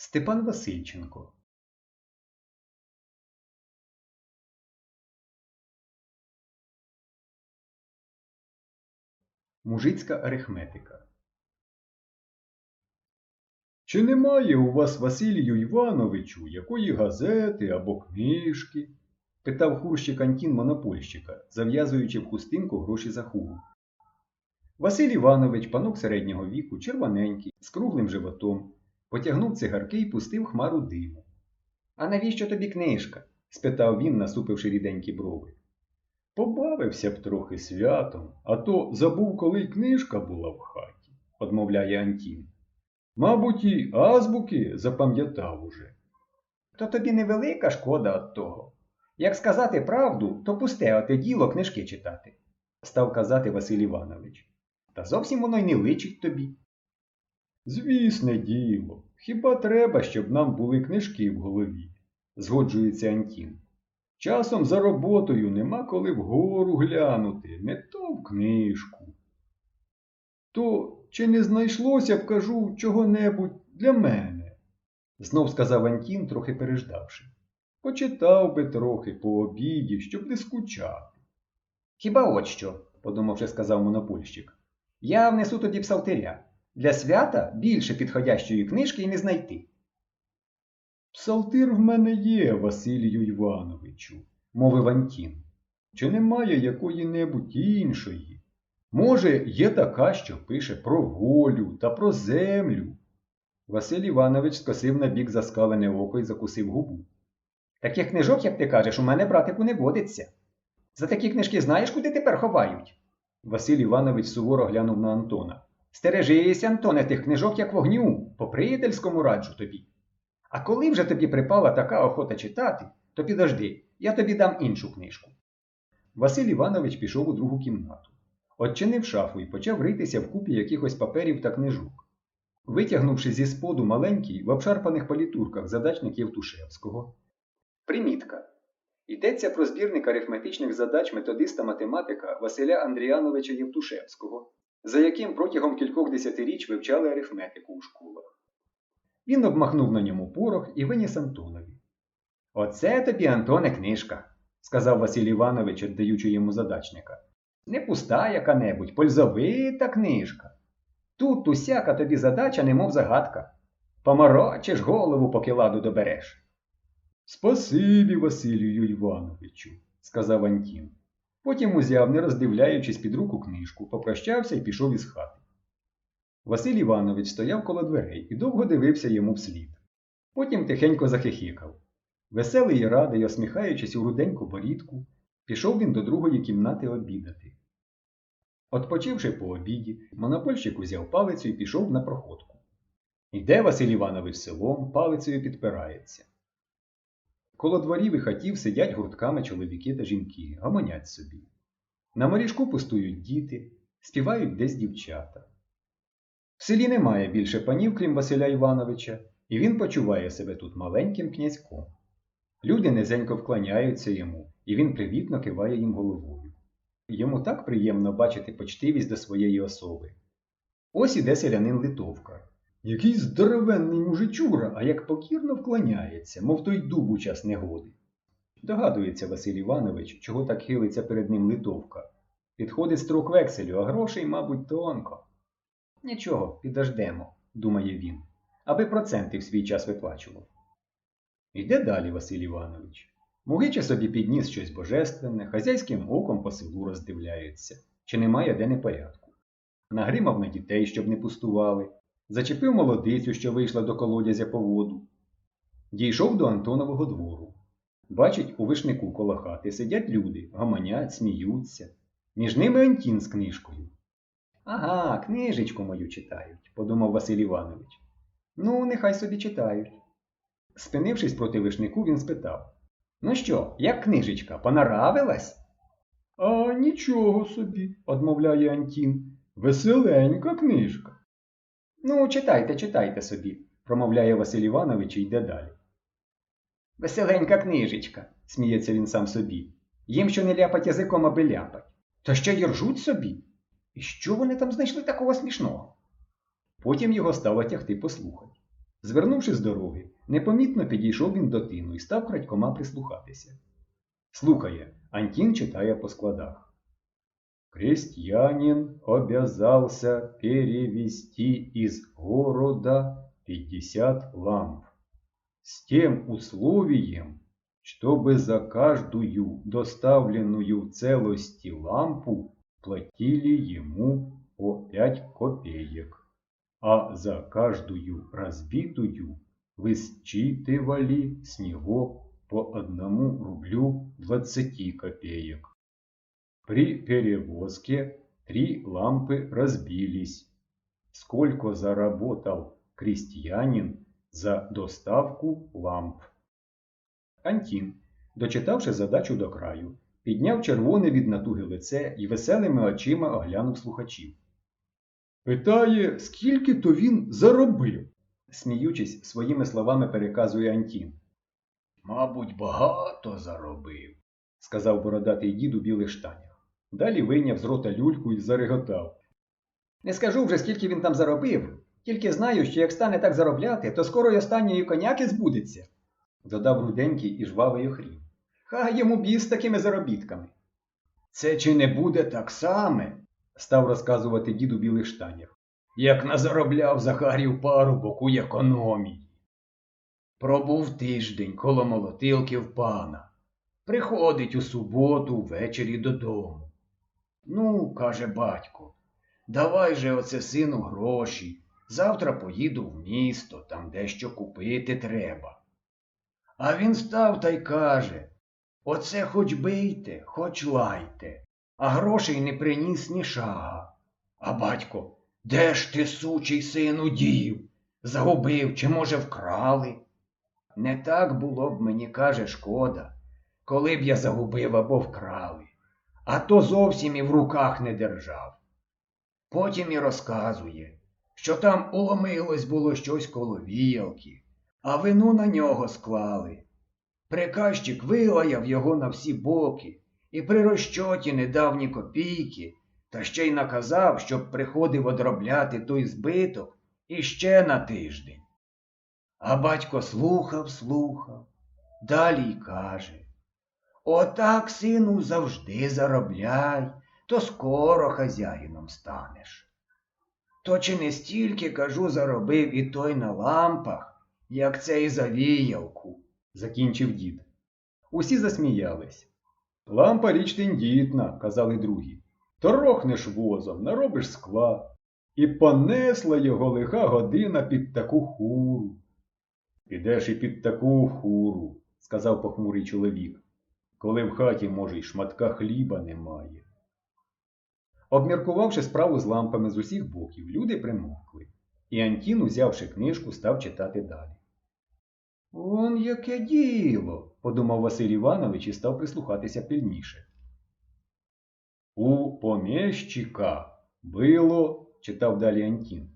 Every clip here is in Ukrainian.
Степан Васильченко. Мужицька арифметика. Чи немає у вас, Василію Івановичу, якої газети або книжки? питав хурщик Антін монопольщика, зав'язуючи в хустинку гроші за хугу. Василь Іванович, панок середнього віку, червоненький, з круглим животом, потягнув цигарки і пустив хмару диму. А навіщо тобі книжка? спитав він, насупивши ріденькі брови. Побавився б трохи святом, а то забув, коли книжка була в хаті, одмовляє Антін. Мабуть, і азбуки запам'ятав уже. То тобі невелика шкода від того. Як сказати правду, то пусте оте діло книжки читати, став казати Василь Іванович. Та зовсім воно й не личить тобі. Звісне діло, хіба треба, щоб нам були книжки в голові, згоджується Антін. Часом за роботою нема коли вгору глянути, не то в книжку. То чи не знайшлося б, кажу, чого-небудь для мене? знов сказав Антін, трохи переждавши. Почитав би трохи по обіді, щоб не скучати. Хіба от що, подумавши, сказав монопольщик. Я внесу тоді псалтиря. Для свята більше підходящої книжки і не знайти. Псалтир в мене є, Василію Івановичу, мовив Антін. Чи немає якої-небудь іншої? Може, є така, що пише про волю та про землю. Василь Іванович скосив на бік заскалене око і закусив губу. Таких книжок, як ти кажеш, у мене, братику, не водиться. За такі книжки знаєш, куди тепер ховають? Василь Іванович суворо глянув на Антона. Стережися, Антоне, тих книжок, як вогню, по приятельському раджу тобі. А коли вже тобі припала така охота читати, то підожди, я тобі дам іншу книжку. Василь Іванович пішов у другу кімнату, Отчинив шафу і почав ритися в купі якихось паперів та книжок. Витягнувши зі споду маленький в обшарпаних палітурках задачник Євтушевського. Примітка. Йдеться про збірник арифметичних задач методиста-математика Василя Андріановича Євтушевського, за яким протягом кількох десятиріч вивчали арифметику у школах. Він обмахнув на ньому порох і виніс Антонові. Оце тобі, Антоне, книжка, сказав Василь Іванович, віддаючи йому задачника. Не пуста яка-небудь, пользовита книжка. Тут усяка тобі задача, немов загадка. Поморочиш голову, поки ладу добереш. Спасибі, Василію Івановичу, сказав Антін. Потім узяв, не роздивляючись під руку книжку, попрощався і пішов із хати. Василь Іванович стояв коло дверей і довго дивився йому вслід. Потім тихенько захихікав. Веселий і радий, осміхаючись у руденьку борідку, пішов він до другої кімнати обідати. Отпочивши по обіді, монопольщик узяв палицю і пішов на проходку. Іде Василь Іванович селом, палицею підпирається. Коло дворів і хатів сидять гуртками чоловіки та жінки, гомонять собі. На моріжку пустують діти, співають десь дівчата. В селі немає більше панів, крім Василя Івановича, і він почуває себе тут маленьким князьком. Люди низенько вклоняються йому, і він привітно киває їм головою. Йому так приємно бачити почтивість до своєї особи. Ось іде селянин Литовка. Який здоровенний мужичура, а як покірно вклоняється, мов той дуб у час негоди. Догадується Василь Іванович, чого так хилиться перед ним Литовка. Підходить строк векселю, а грошей, мабуть, тонко. Нічого, підождемо, думає він, аби проценти в свій час виплачував. Йде далі Василь Іванович. Мугиче собі підніс щось божественне, хазяйським оком по селу роздивляється, чи немає де непорядку. Нагримав на дітей, щоб не пустували, зачепив молодицю, що вийшла до колодязя по воду. Дійшов до Антонового двору. Бачить, у вишнику коло хати сидять люди, гомонять, сміються. Між ними Антін з книжкою. Ага, книжечку мою читають, подумав Василь Іванович. Ну, нехай собі читають. Спинившись проти вишнику, він спитав Ну що, як книжечка, понаравилась? А нічого собі, одмовляє Антін. Веселенька книжка. Ну, читайте, читайте собі, промовляє Василь Іванович і йде далі. Веселенька книжечка, сміється він сам собі. Їм що не ляпать язиком, аби ляпать. Та ще й ржуть собі. І що вони там знайшли такого смішного? Потім його стало тягти послухати. Звернувши з дороги, непомітно підійшов він до тину і став крадькома прислухатися. Слухає, Антін читає по складах. Крестьянин обязался перевести из города 50 ламп с тем условием, чтобы за каждую доставленную целости лампу платили ему по 5 копеек, а за каждую разбитую высчитывали с него по 1 рублю 20 копеек. При перевозке три лампы разбились. Сколько заработал крестьянин за доставку ламп? Антін, дочитавши задачу до краю, підняв червоне від натуги лице і веселими очима оглянув слухачів. Питає, скільки то він заробив? сміючись, своїми словами переказує Антін. Мабуть, багато заробив, сказав бородатий дід у білих штанях. Далі вийняв з рота люльку і зареготав. Не скажу вже, скільки він там заробив, тільки знаю, що як стане так заробляти, то скоро й останньої коняки збудеться, додав руденький і жвавий охрім. Хай йому біс такими заробітками. Це чи не буде так саме? став розказувати дід у білих штанях, як назаробляв Захарів парубок у економії. Пробув тиждень коло молотилків пана. Приходить у суботу ввечері додому. Ну, каже батько, давай же оце сину гроші. Завтра поїду в місто, там дещо купити треба. А він став та й каже Оце хоч бийте, хоч лайте, а грошей не приніс ні шага. А батько, де ж ти, сучий сину, дів? Загубив чи, може, вкрали? Не так було б мені, каже, шкода, коли б я загубив або вкрали а то зовсім і в руках не держав. Потім і розказує, що там уломилось було щось коло віялки, а вину на нього склали. Приказчик вилаяв його на всі боки і при розчоті не дав копійки, та ще й наказав, щоб приходив одробляти той збиток іще на тиждень. А батько слухав, слухав, далі й каже Отак, сину, завжди заробляй, то скоро хазяїном станеш. То чи не стільки, кажу, заробив і той на лампах, як цей за віялку, закінчив дід. Усі засміялись. Лампа річ тендітна, казали другі. Торохнеш возом, наробиш скла. І понесла його лиха година під таку хуру. Підеш і під таку хуру, сказав похмурий чоловік коли в хаті, може, й шматка хліба немає. Обміркувавши справу з лампами з усіх боків, люди примовкли, і Антін, узявши книжку, став читати далі. Он яке діло, подумав Василь Іванович і став прислухатися пильніше. У помещика было, читав далі Антін,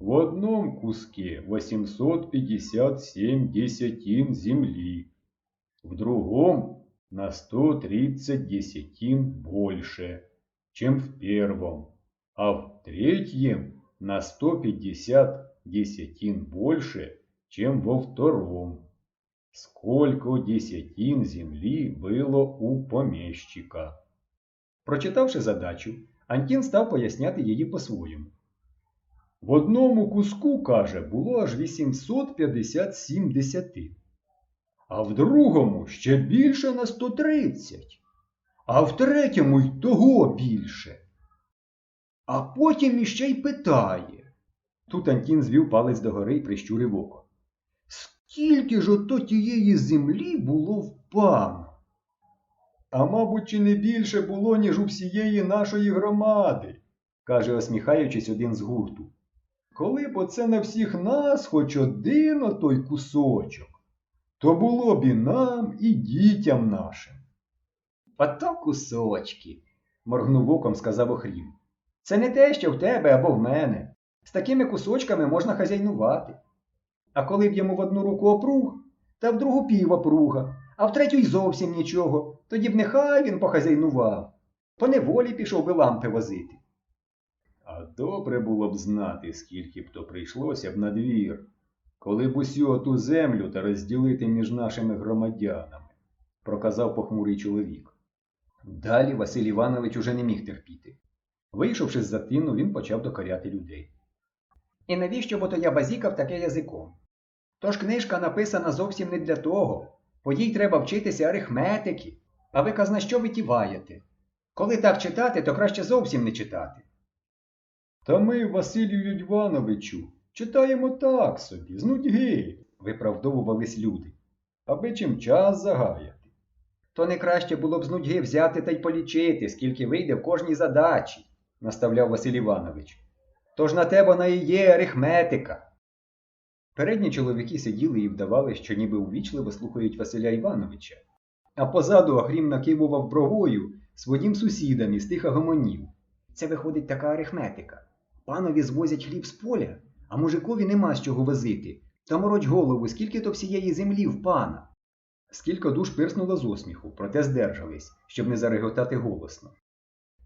в одном куске 857 десятин земли, в другом на 130 десятин больше, чем в первом, а в третьем на 150 десятин больше, чем во втором. Сколько десятин земли было у помещика. Прочитавши задачу, Антін став поясняти її по-своєму. В одному куску, каже, було аж 857 десятин А в другому ще більше на 130, а в третьому й того більше. А потім іще й питає. Тут Антін звів палець догори і прищурив око. Скільки ж ото тієї землі було в пана? А мабуть, чи не більше було, ніж у всієї нашої громади, каже, осміхаючись один з гурту. Коли б оце на всіх нас хоч один отой кусочок то було б і нам, і дітям нашим. Ото кусочки, моргнув оком, сказав Охрім. Це не те, що в тебе або в мене. З такими кусочками можна хазяйнувати. А коли б йому в одну руку опруг, та в другу пів опруга, а в третю й зовсім нічого, тоді б нехай він похазяйнував. По неволі пішов би лампи возити. А добре було б знати, скільки б то прийшлося б на двір, коли б усю оту землю та розділити між нашими громадянами, проказав похмурий чоловік. Далі Василь Іванович уже не міг терпіти. Вийшовши з-за тину, він почав докоряти людей. І навіщо бо то я базікав таке язиком? Тож книжка написана зовсім не для того. По їй треба вчитися арифметики. А ви казна що витіваєте? Коли так читати, то краще зовсім не читати. Та ми, Василію Івановичу, читаємо так собі, з нудьги, виправдовувались люди, аби чим час загаяти. То не краще було б з нудьги взяти та й полічити, скільки вийде в кожній задачі, наставляв Василь Іванович. Тож на те вона і є арифметика. Передні чоловіки сиділи і вдавали, що ніби увічливо слухають Василя Івановича, а позаду Ахрім накивував бровою своїм сусідам і стиха гомонів. Це виходить така арифметика. Панові звозять хліб з поля, а мужикові нема з чого возити. Та мороч голову, скільки то всієї землі в пана. Скільки душ пирснуло з осміху, проте здержались, щоб не зареготати голосно.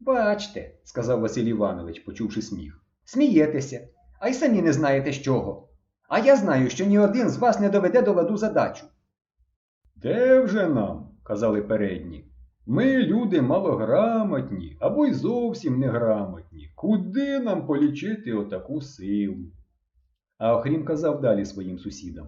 Бачте, сказав Василь Іванович, почувши сміх. Смієтеся, а й самі не знаєте з чого. А я знаю, що ні один з вас не доведе до ладу задачу. Де вже нам? казали передні. Ми люди малограмотні або й зовсім неграмотні. Куди нам полічити отаку силу? А Охрім казав далі своїм сусідам.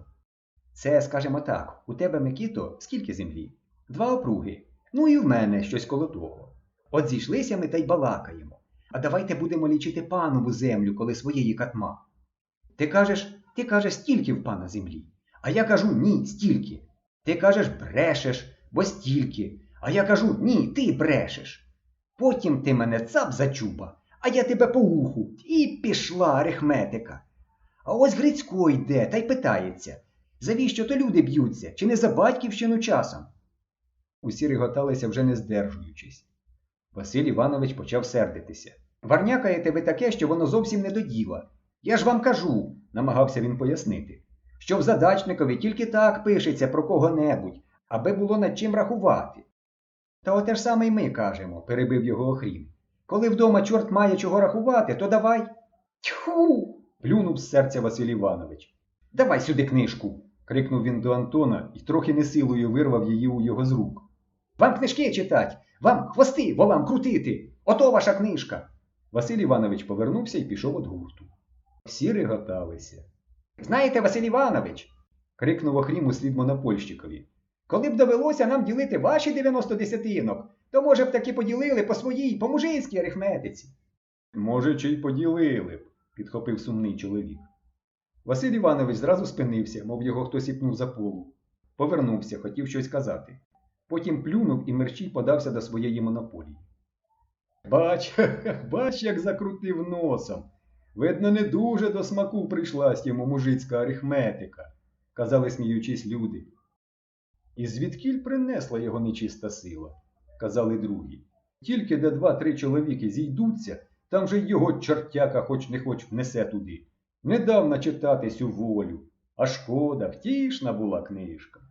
Це, скажемо так, у тебе, Микіто, скільки землі? Два опруги. Ну і в мене щось коло того. От зійшлися ми та й балакаємо. А давайте будемо лічити панову землю, коли своєї катма. Ти кажеш, ти кажеш, стільки в пана землі. А я кажу ні, стільки. Ти кажеш, брешеш, бо стільки. А я кажу, ні, ти брешеш. Потім ти мене цап за чуба, а я тебе по уху, і пішла арифметика. А ось Грицько йде та й питається, завіщо то люди б'ються, чи не за батьківщину часом? Усі реготалися, вже не здержуючись. Василь Іванович почав сердитися. Варнякаєте ви таке, що воно зовсім не до діла. Я ж вам кажу, намагався він пояснити, що в задачникові тільки так пишеться про кого-небудь, аби було над чим рахувати. Та оте ж саме й ми кажемо, перебив його Охрім. Коли вдома чорт має чого рахувати, то давай. Тьху. Плюнув з серця Василь Іванович. Давай сюди книжку. крикнув він до Антона і трохи не силою вирвав її у його з рук. Вам книжки читать, вам хвости волам крутити. Ото ваша книжка. Василь Іванович повернувся і пішов від гурту. Всі реготалися. Знаєте, Василь Іванович. крикнув Охрім услід монопольщикові. Коли б довелося нам ділити ваші 90 десятинок, то, може б таки поділили по своїй, по мужицькій арифметиці. Може, чи й поділили б, підхопив сумний чоловік. Василь Іванович зразу спинився, мов його хтось іпнув за полу. Повернувся, хотів щось казати. Потім плюнув і мерщій подався до своєї монополії. Бач, бач, як закрутив носом. Видно, не дуже до смаку прийшлась йому мужицька арифметика, казали сміючись люди. І звідкіль принесла його нечиста сила, казали другі. Тільки де два-три чоловіки зійдуться, там же його чортяка хоч не хоч внесе туди. Не дав начитатись у волю, а шкода, втішна була книжка.